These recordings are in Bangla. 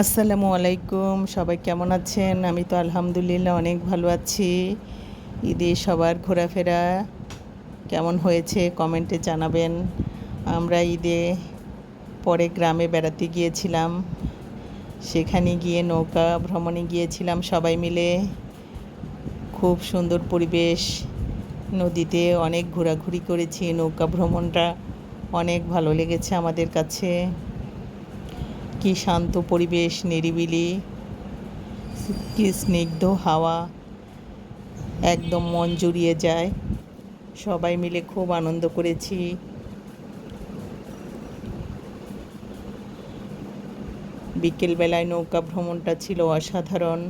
আসসালামু আলাইকুম, সবাই কেমন আছেন? আমি তো আলহামদুলিল্লাহ অনেক ভালো আছি। ঈদে সবার ঘোরাফেরা কেমন হয়েছে কমেন্টে জানাবেন। আমরা ঈদে পরে গ্রামে বেড়াতে গিয়েছিলাম। সেখানে গিয়ে নৌকা ভ্রমণে গিয়েছিলাম সবাই মিলে। খুব সুন্দর পরিবেশ। নদীতে অনেক ঘোরাঘুরি করেছি, নৌকা ভ্রমণটা অনেক ভালো লেগেছে আমাদের কাছে। কি শান্ত পরিবেশ, নিরিবিলি, কি স্নিগ্ধ হাওয়া, একদম মন জুড়িয়ে যায়। সবাই মিলে খুব আনন্দ করেছি। বিকেলবেলায় নৌকা ভ্রমণটা ছিল অসাধারণ।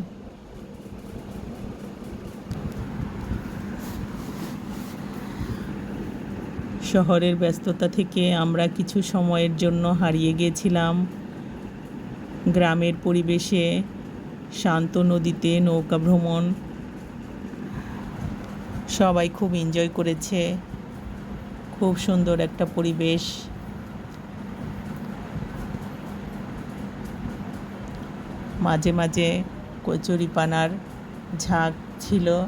শহরের ব্যস্ততা থেকে আমরা কিছু সময়ের জন্য হারিয়ে গিয়েছিলাম গ্রামের পরিবেশে শান্ত নদীতে নৌকা ভ্রমণ সবাই খুব এনজয় করেছে। খুব সুন্দর একটা পরিবেশ। মাঝে মাঝে কচুরিপানার ঝাঁক ছিল।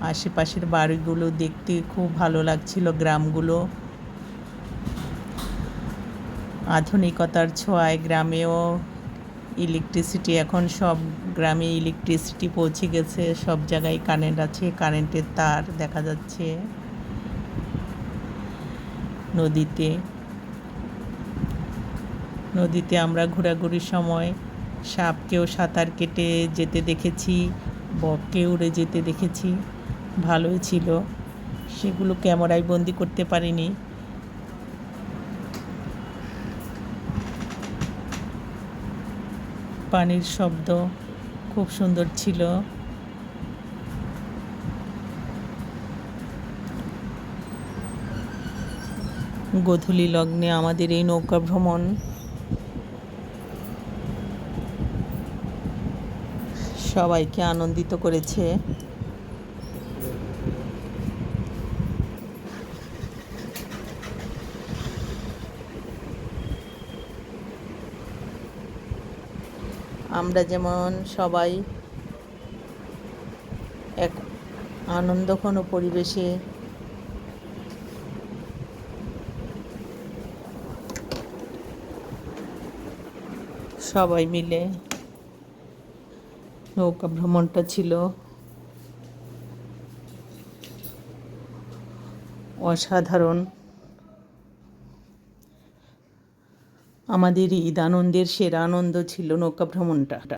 আশেপাশের বাড়িগুলো দেখতে খুব ভালো লাগছিল, গ্রামগুলো। আধুনিকতার ছোঁয়ায় গ্রামেও ইলেকট্রিসিটি এখন সব গ্রামে ইলেকট্রিসিটি পৌঁছে গেছে, সব জায়গায় কারেন্ট আছে কারেন্টের তার দেখা যাচ্ছে নদীতে। নদীতে আমরা ঘোরাঘুরির সময় সাপকেও সাঁতার কেটে যেতে দেখেছি বককে উড়ে যেতে দেখেছি, ভালোই ছিল। সেগুলো ক্যামেরায় বন্দি করতে পারিনি। পানির শব্দ খুব সুন্দর ছিল। গোধূলি লগ্নে আমাদের এই নৌকা ভ্রমণ। সবাইকে আনন্দিত করেছে। আমরা যেমন সবাই এক আনন্দঘন পরিবেশে সবাই মিলে নৌকা ভ্রমণটা ছিল। অসাধারণ। আমাদের ঈদ আনন্দের সেরা আনন্দ ছিল নৌকা ভ্রমণটা।